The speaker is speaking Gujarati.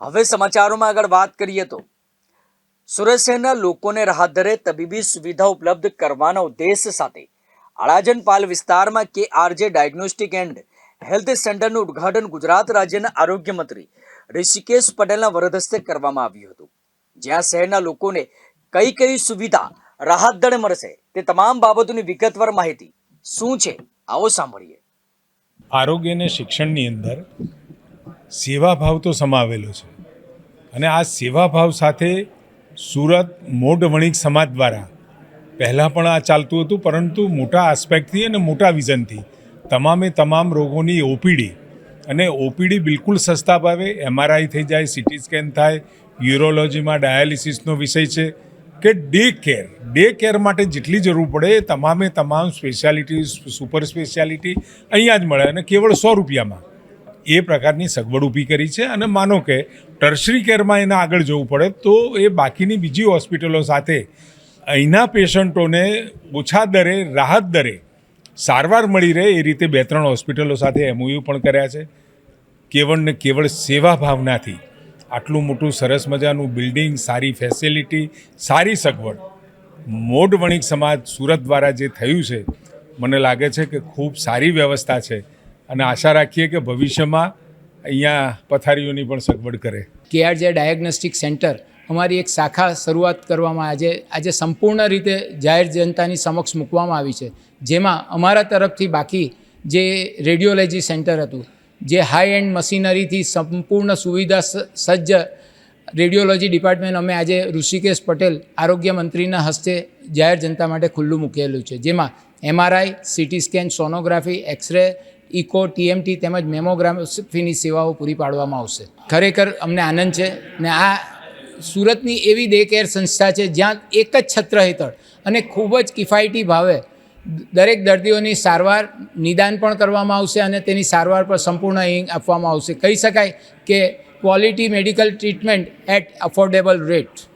હવે સમાચારોમાં આગળ વાત કરીએ તો સુરત શહેરના લોકોને રાહત દરે તબીબી સુવિધા ઉપલબ્ધ કરવાના ઉદ્દેશ સાથે અળાજનપાલ વિસ્તારમાં કે આરજે ડાયગ્નોસ્ટિક એન્ડ હેલ્થ સેન્ટરનું ઉદ્ઘાટન ગુજરાત રાજ્યના આરોગ્ય મંત્રી ઋષિકેશ પટેલના વરદસ્તે કરવામાં આવ્યું હતું. જ્યાં શહેરના લોકોને કઈ કઈ સુવિધા રાહત દરે મળશે તે તમામ બાબતોની વિગતવાર માહિતી શું છે આવો સાંભળીએ. આરોગ્ય અને શિક્ષણની અંદર સેવાભાવ તો સમાવેલો છે. અને આ સેવાભાવ સાથે સુરત મોઢ વણિક સમાજ દ્વારા પહેલાં પણ આ ચાલતું હતું, પરંતુ મોટા આસ્પેક્ટથી અને મોટા વિઝનથી તમામે તમામ રોગોની ઓપીડી અને ઓપીડી બિલકુલ સસ્તા ભાવે એમઆરઆઈ થઈ જાય સિટી સ્કેન થાય યુરોલોજીમાં ડાયાલિસિસનો વિષય છે કે ડે કેર ડે કેર માટે જેટલી જરૂર પડે એ તમામે તમામ સ્પેશિયાલિટી સુપર સ્પેશિયાલિટી અહીંયા જ મળે અને કેવળ સો રૂપિયામાં. એ પ્રકારની સગવડ ઊભી કરી છે અને માનો કે ટર્શરી કેરમાં એને આગળ જવું પડે તો એ બાકીની બીજી હોસ્પિટલો સાથે અહીંના પેશન્ટોને ઓછા દરે, રાહત દરે સારવાર મળી રહે એ રીતે બે ત્રણ હોસ્પિટલો સાથે એમઓયુ પણ કર્યા છે. કેવળ ને કેવળ સેવા ભાવનાથી આટલું મોટું સરસ મજાનું બિલ્ડિંગ, સારી ફેસિલિટી સારી સગવડ, મોઢ વણિક સમાજ સુરત દ્વારા જે થયું છે, મને લાગે છે કે ખૂબ સારી વ્યવસ્થા છે. અને આશા રાખીએ કે ભવિષ્યમાં અહીંયા પથારીઓની પણ સગવડ કરે. કેઆરજે ડાયગ્નોસ્ટિક સેન્ટર અમારી એક શાખા શરૂઆત કરવામાં આજે આજે સંપૂર્ણ રીતે જાહેર જનતાની સમક્ષ મૂકવામાં આવી છે. જેમાં અમારા તરફથી બાકી જે રેડિયોલોજી સેન્ટર હતું, જે હાઈ એન્ડ મશીનરીથી સંપૂર્ણ સુવિધા સજ્જ રેડિયોલોજી ડિપાર્ટમેન્ટ અમે આજે ઋષિકેશ પટેલ આરોગ્ય મંત્રીના હસ્તે જાહેર જનતા માટે ખુલ્લું મૂકેલું છે. જેમાં MRI, CT scan, sonography, x-ray echo, TMT તેમજ મેમોગ્રાફીની સેવાઓ પૂરી પાડવામાં આવશે. ખરેખર અમને આનંદ છે ને આ સુરતની એવી ડે કેર સંસ્થા છે જ્યાં એક જ છત્ર હેઠળ અને ખૂબ જ કિફાયતી ભાવે દરેક દર્દીઓની સારવાર નિદાન પણ કરવામાં આવશે અને તેની સારવાર પર સંપૂર્ણ અહીં આપવામાં આવશે. કહી શકાય કે quality medical treatment at affordable rate